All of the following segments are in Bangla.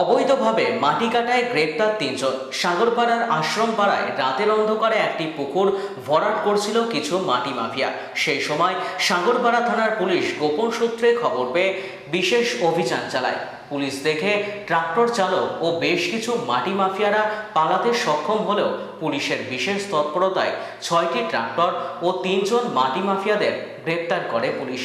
অবৈধভাবে মাটি কাটায় গ্রেপ্তার তিনজন। সাগরপাড়ার আশ্রম পাড়ায় রাতের অন্ধকারে একটি পুকুর ভরাট করছিল কিছু মাটি মাফিয়া। সেই সময় সাগরপাড়া থানার পুলিশ গোপন সূত্রে খবর পেয়ে বিশেষ অভিযান চালায়। পুলিশ দেখে ট্রাক্টর চালক ও বেশ কিছু মাটি মাফিয়ারা পালাতে সক্ষম হলেও পুলিশের বিশেষ তৎপরতায় ছয়টি ট্রাক্টর ও তিনজন মাটি মাফিয়াদের গ্রেপ্তার করে পুলিশ।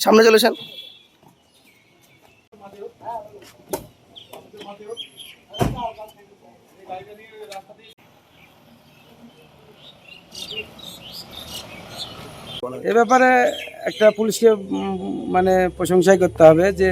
সামনে চলেছেন এ ব্যাপারে একটা পুলিশকে মানে প্রশংসাই করতে হবে যে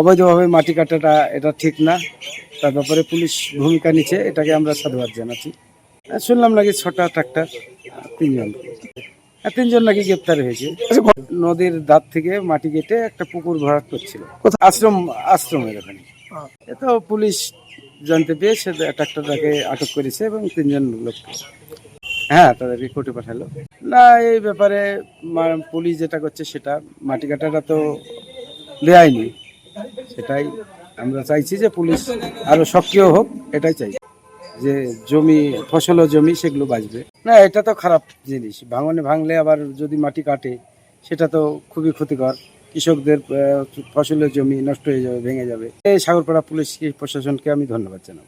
অবৈধভাবে মাটি কাটাটা এটা ঠিক না। তার ব্যাপারে পুলিশ ভূমিকা নিচ্ছে, এটাকে আমরা সাধুবাদ জানাচ্ছি। শুনলাম নাকি ছটা ট্রাক্টর তিনজন। তিনজন নাকি গ্রেপ্তার হয়েছে। নদীর দাঁত থেকে মাটি কেটে একটা পুকুর ভরাট করছিল। আশ্রম আশ্রমের ওখানে। এ তো পুলিশ জানতে পেয়ে সে ট্রাক্টরটাকে আটক করেছে এবং তিনজন লোক। হ্যাঁ তাদেরকে কোর্টে পাঠালো। না এই ব্যাপারে পুলিশ যেটা করছে সেটা মাটি কাটাটা তো বেআইনি সেটাই আমরা চাইছি যে পুলিশ আরও সক্রিয় হোক এটাই চাই। যে জমি, ফসল জমি সেগুলো বাঁচবে। না, এটা তো খারাপ জিনিস। ভাঙনে ভাঙলে আবার যদি মাটি কাটে, সেটা তো খুবই ক্ষতিকর। কৃষকদের ফসলের জমি নষ্ট হয়ে যাবে, ভেঙে যাবে। এই সাগরপাড়া পুলিশ প্রশাসনকে আমি ধন্যবাদ জানাব।